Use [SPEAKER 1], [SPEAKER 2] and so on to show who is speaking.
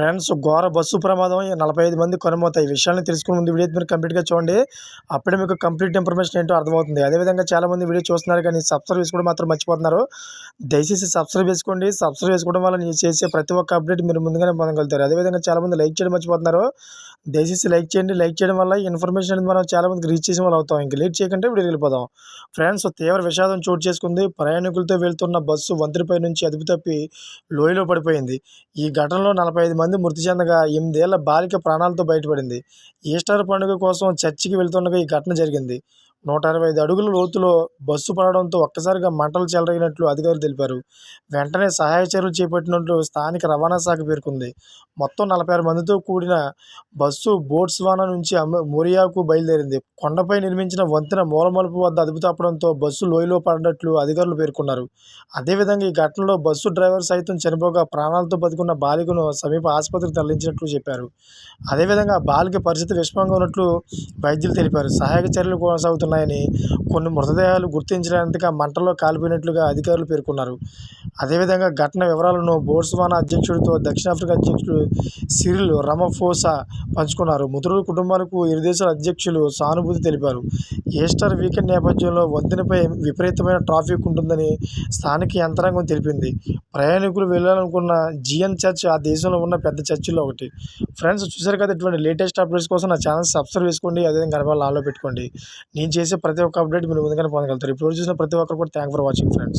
[SPEAKER 1] Friends ఘోర bus ప్రమాదం. నలభై ఐదు మంది కొనమవుతాయి ఈ విషయాన్ని తెలుసుకుని ముందు వీడియో మీరు కంప్లీట్గా చూడండి. అప్పుడే మీకు కంప్లీట్ ఇన్ఫర్మేషన్ ఏంటో అర్థమవుతుంది. అదేవిధంగా చాలా మంది వీడియో చూస్తున్నారు కానీ సబ్స్క్రైబ్ చేసుకోవడం మాత్రం మర్చిపోతున్నారు. దయచేసి సబ్స్క్రైబ్ చేసుకోండి. సబ్స్క్రైబ్ చేసుకోవడం వల్ల నేను చేసే ప్రతి ఒక్క అప్డేట్ మీరు ముందుగానే పొందగలుగుతారు. అదేవిధంగా చాలా మంది లైక్ చేయడం మర్చిపోతున్నారు. దయచేసి లైక్ చేయండి. లైక్ చేయడం వల్ల ఇన్ఫర్మేషన్ అనేది మనం చాలా మందికి రీచ్ చేసిన వాళ్ళు అవుతాం. ఇంక లేట్ చేయకుంటే ఇప్పుడు వెళ్ళిపోదాం. ఫ్రెండ్స్ తీవ్ర విషాదం చోటు చేసుకుంది. ప్రయాణికులతో వెళ్తున్న బస్సు వంతెనపై నుంచి అదుపు తప్పి లోయలో పడిపోయింది. ఈ ఘటనలో నలభై ఐదు మంది మృతి చెందగా ఎనిమిదేళ్ళ బాలిక ప్రాణాలతో బయటపడింది. ఈస్టర్ పండుగ కోసం చర్చికి వెళ్తుండగా ఈ ఘటన జరిగింది. నూట అరవై ఐదు అడుగుల లోతులో బస్సు పడడంతో ఒక్కసారిగా మంటలు చెలరేగినట్లు అధికారులు తెలిపారు. వెంటనే సహాయ చర్యలు చేపట్టినట్లు స్థానిక రవాణా శాఖ పేర్కొంది. మొత్తం నలభై ఆరు మందితో కూడిన బస్సు బోట్స్వానా నుంచి అమ- మొరియాకు బయలుదేరింది. కొండపై నిర్మించిన వంతెన మూలమలుపు వద్ద అదుపు తప్పడంతో బస్సు లోయలో పడినట్లు అధికారులు పేర్కొన్నారు. అదేవిధంగా ఈ ఘటనలో బస్సు డ్రైవర్ సైతం చనిపోగా ప్రాణాలతో బతికున్న బాలికను సమీప ఆసుపత్రికి తరలించినట్లు చెప్పారు. అదేవిధంగా బాలిక పరిస్థితి విషమంగా ఉన్నట్లు వైద్యులు తెలిపారు. సహాయక చర్యలు కొనసాగుతున్నాయని కొన్ని మృతదేహాలు గుర్తించడానికి మంటల్లో కాలిపోయినట్లుగా అధికారులు పేర్కొన్నారు. అదేవిధంగా ఘటన వివరాలను బోట్స్వానా అధ్యక్షుడితో దక్షిణాఫ్రికా అధ్యక్షుడు సిరిల్ రమఫోసా పంచుకున్నారు. మృతుల కుటుంబాలకు ఇరు దేశాల అధ్యక్షులు సానుభూతి తెలిపారు. ఈస్టర్ వీకెండ్ నేపథ్యంలో వంతెనపై విపరీతమైన ట్రాఫిక్ ఉంటుందని స్థానిక యంత్రాంగం తెలిపింది. ప్రయాణికులు వెళ్ళాలనుకున్న జిఎన్ చర్చ్ ఆ దేశంలో ఉన్న పెద్ద చర్చిల్లో ఒకటి. ఫ్రెండ్స్ చూసారు కదా ఇటువంటి లేటెస్ట్ అప్డేట్స్ కోసం నా ఛానల్ సబ్స్క్రైబ్ చేసుకోండి. అదేవిధంగా గడపాలి ఆన్లో పెట్టుకోండి. నేను చేసే ప్రతి ఒక్క అప్డేట్ మీరు ముందుగానే పొందగలుగుతారు. ఇప్పుడు చూసిన ప్రతి ఒక్కరు కూడా థ్యాంక్ ఫర్ వాచింగ్ ఫ్రెండ్స్